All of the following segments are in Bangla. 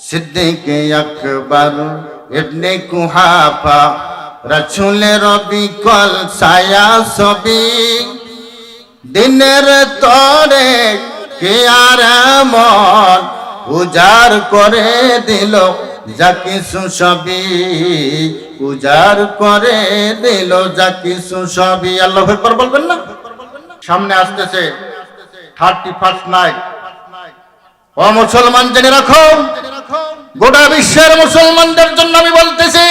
সিদ্দিক আকবর, ইবনে কুহাফা রসুলের বিকল ছায়া ছবি। দিনের তরে কে আর মন উজাড় করে দিল, যা কিছু সবই উজাড় করে দিল, যা কিছু সবই আল্লাহ একবার বলবেন না? সামনে আসতেছে থার্টি ফার্স্ট নাইট ও মুসলমান জেনে রাখো। গোটা বিশ্বের মুসলমানদের জন্য আমি বলতেছি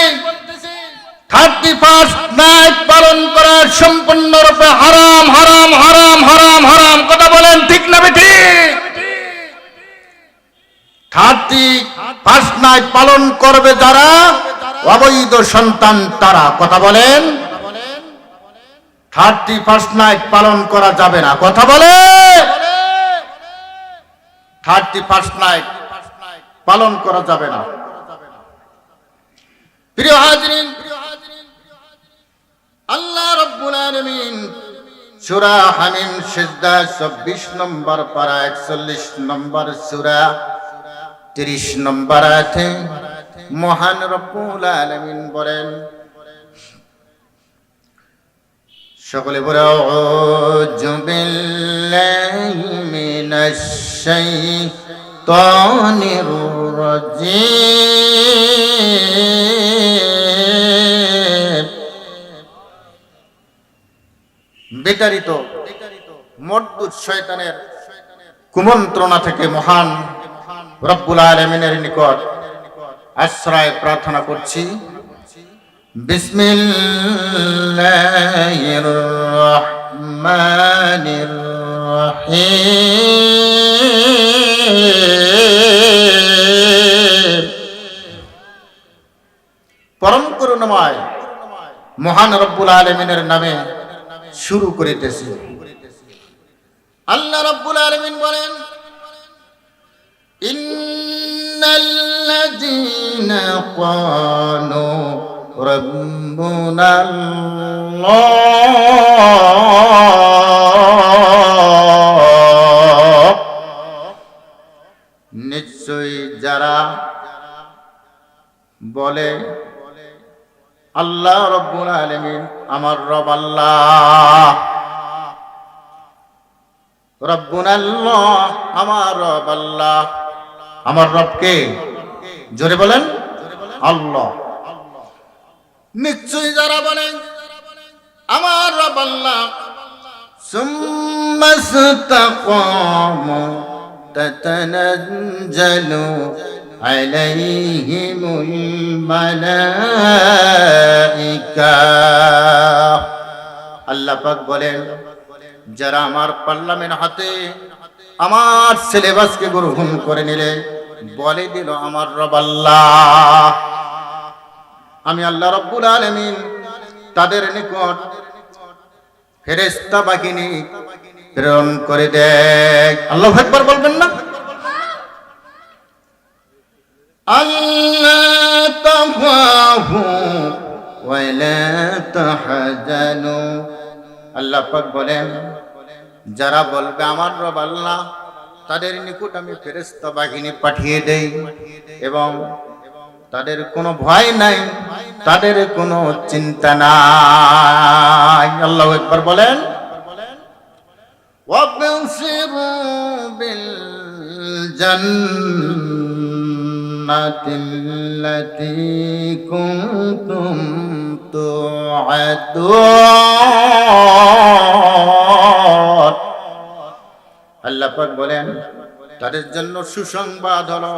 থার্টি ফার্স্ট নাইট পালন করা সম্পূর্ণরূপে হারাম হারাম হারাম হারাম হারাম। কথা বলেন ঠিক না ঠিক থার্টি ফার্স্ট নাইট পালন করবে যারা, অবৈধ সন্তান তারা। কথা বলেন? থার্টি ফার্স্ট নাইট পালন করা যাবে না। কথা বলে? থার্টি ফার্স্ট নাইট পালন করা যাবে না। প্রিয় হাজরিন, আল্লাহ রব্বুল আলামিন সূরা হামিম সিজদা 26 নম্বর পারা 41 নম্বর সূরা 30 নম্বর আয়াতে মহান রব্বুল আলামিন বলেন, সকলে বলে, আউযু বিল্লাহি মিনাশ রাজিম বিতাড়িত মর্দুদ শয়তানের কুমন্ত্রণা থেকে মহান রব্বুল আলমিনের নিকট আশ্রয় প্রার্থনা করছি। বিসমিল্লাহির রহমানির রহিম। করুণাময় মহান রব্বুল আলমিনের নামে শুরু করিতেছি। আল্লাহ রব্বুল আলমিন বলেন, ইন্নাল্লাযীনা ক্বালু যারা বলে আল্লাহ রব্বুল আলমিন আমার রব আল্লাহ। রব্বুন আল্লাহ আমার রব আল্লাহ। আমার রবকে জোরে বলেন, আল্লাহ। নিশ্চয়ই যারা বলেন, আমার রব আল্লাহ। সুম্মাস্তাকামু তাতানাজ্জালু عليهم الملائكة আল্লাহ পাক বলেন যারা আমার পার্লামেন্ট হাতে আমার সিলেবাসকে গ্রহণ করে নিলে বলে দিল আমার রব আল্লাহ আমি আল্লাহ রব্বুল আলমিন তাদের নিকট ফেরেস্তা বাহিনী প্রেরণ করে দেয় আল্লাহ একবার বলবেন না আল্লাহ তাখাফু ওয়ালা তাহজানু আল্লাহ পাক বলেন যারা বলবে আমার রব আল্লাহ তাদের নিকট আমি ফেরেস্তা বাহিনী পাঠিয়ে দেই এবং তাদের কোনো ভয় নাই তাদের কোনো চিন্তা নাই আল্লাহ একবার বলেন وابصروا بالجنة التي كنتم توعدون আল্লাহ পাক বলেন তাদের জন্য সুসংবাদ হলো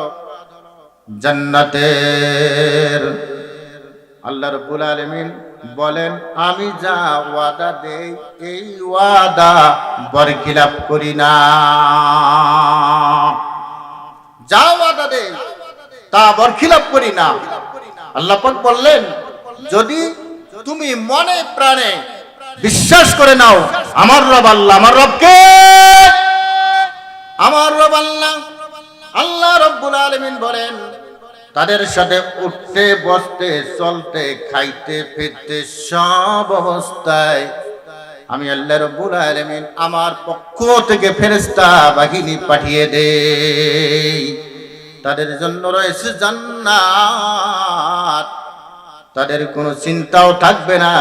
জান্নাতের আল্লাহ রব্বুল আলামিন বলেন আমি যা ওয়াদা দেই এই ওয়াদা বরখিলাপ করি না যা ওয়াদা দেই তা বরখিলাপ করি না। আল্লাহ বললেন, যদি তুমি মনে প্রাণে বিশ্বাস করে নাও, আমার রব আল্লাহ, আমার রবকে? আমার রব আল্লাহ। আল্লাহ রব্বুল আলামিন বলেন, তাদের সাথে উঠতে, বসতে, চলতে, খাইতে, ফিরতে সব অবস্থায় আমি আল্লাহ রব্বুল আলামিন আমার পক্ষ থেকে ফেরেশতা বাহিনী পাঠিয়ে দেই। তাদের জন্য রয়েছে জান্নাত। তাদের কোনো চিন্তাও থাকবে না,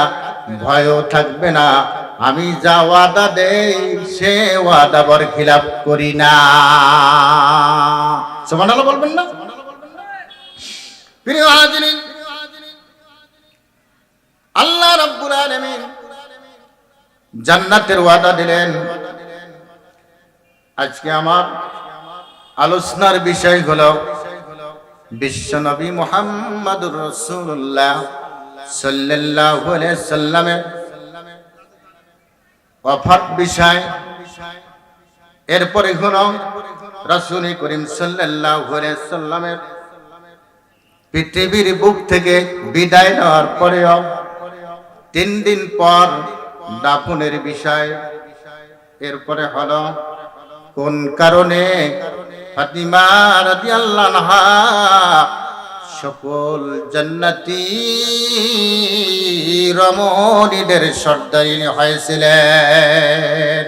ভয়ও থাকবে না। আমি যা ওয়াদা দেই, সে ওয়াদা বর খিলাপ করি না। সুবহানাল্লাহ বলবেন না? প্রিয় হাজিরিন, আল্লাহ রাব্বুল আলামিন জান্নাতের ওয়াদা দিলেন। আজকে আমার আলোচনার বিষয় হলো বিশ্বনবী মোহাম্মদুর রসুল্লাহ সাল্লাল্লাহু আলাইহি সাল্লামের অফাত বিষয়। এরপরে হলো, রাসূল করিম আলাইহি সাল্লামের পৃথিবীর বুক থেকে বিদায় নেওয়ার পরেও তিন দিন পর দাফনের বিষয়। এরপরে হলো, কোন কারণে ফাতিমা রাদিয়াল্লাহু আনহা, সকল জান্নাতি রমণীদের সর্দারিনী হয়েছিলেন।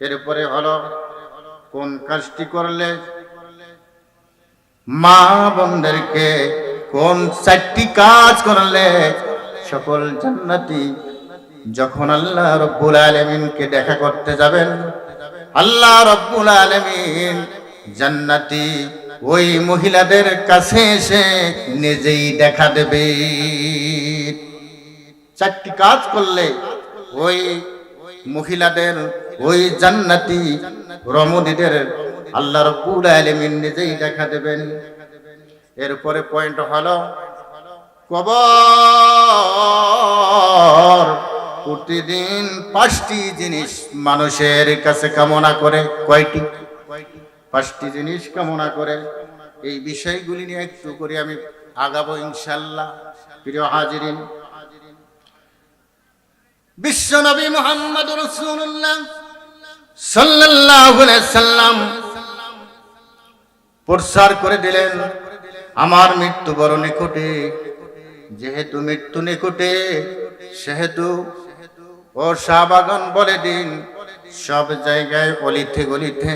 এরপরে হলো, কোন কাজটি করলে? মা বোনদেরকে কোন চারটি কাজ করলে? সকল জান্নাতি, যখন আল্লাহ রব্বুল আলমিনকে দেখা করতে যাবেন আল্লাহ রব্বুল আলমিন জান্নাতি ওই মহিলাদের কাছে এসে নিজেই দেখা দেবে। চারটি কাজ করলে ওই মহিলাদের, ওই জান্নাতি রমণীদের আল্লাহ রব্বুল আলমিন নিজেই দেখা দেবেন। এরপরে পয়েন্ট হলো কবর। প্রতিদিন পাঁচটি জিনিস মানুষের কাছে কামনা করে। কয়টি? পাঁচটি জিনিস কামনা করে। এই বিষয়গুলি নিয়ে একটু করে আমি আগাবো ইনশাল্লাহ। প্রিয় হাজিরিন, বিশ্বনবী মোহাম্মদ রসুল্লাহ সাল্লাম প্রসার করে দিলেন, আমার মৃত্যু বড় নিকটে, যেহেতু মৃত্যু নিকটে, সেহেতু ও শাহবাগন বলে দিন, সব জায়গায় অলিতে গলিতে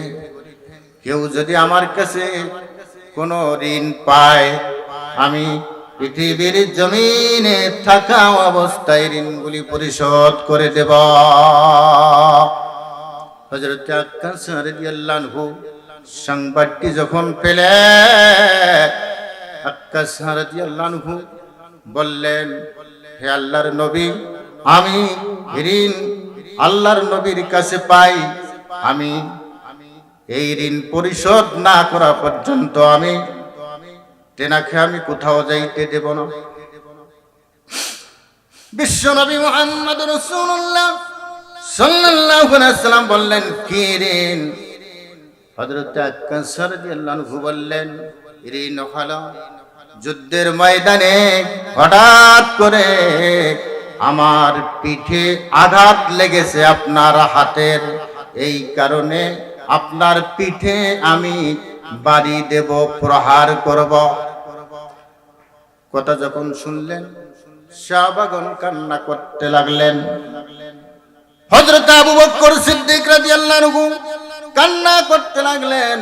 কেউ যদি আমার কাছে কোনো ঋণ পায়, আমি পৃথিবীর জমিনে থাকা অবস্থায় ঋণগুলি পরিশোধ করে দেব। সংবাদটি যখন পেলে রাদিয়াল্লাহু বললেন, হে আল্লাহর নবী আমি ঋণ আল্লাহর নবীর কাছে পাই। আমি এই ঋণ পরিশোধ না করা পর্যন্ত আমি তেনাকে আমি কোথাও যাইতে দেব না। বিশ্বনবী মোহাম্মদ রসুল্লাহ সাল্লাল্লাহু আলাইহি সাল্লাম বললেন, কি ঋণ? হযরত আক্কাস রাদিয়াল্লাহু বললেন, ঋণ হলো যুদ্ধের ময়দানে হঠাৎ করে আমার পিঠে আঘাত লেগেছে আপনার হাতের। এই কারণে আপনার পিঠে আমি বাড়ি দেব, প্রহার করব। কথা যখন শুনলেন, শাহবাগন কান্না করতে লাগলেন। হযরত আবু বকর সিদ্দিক রাদিয়াল্লাহু কান্না করতে লাগলেন।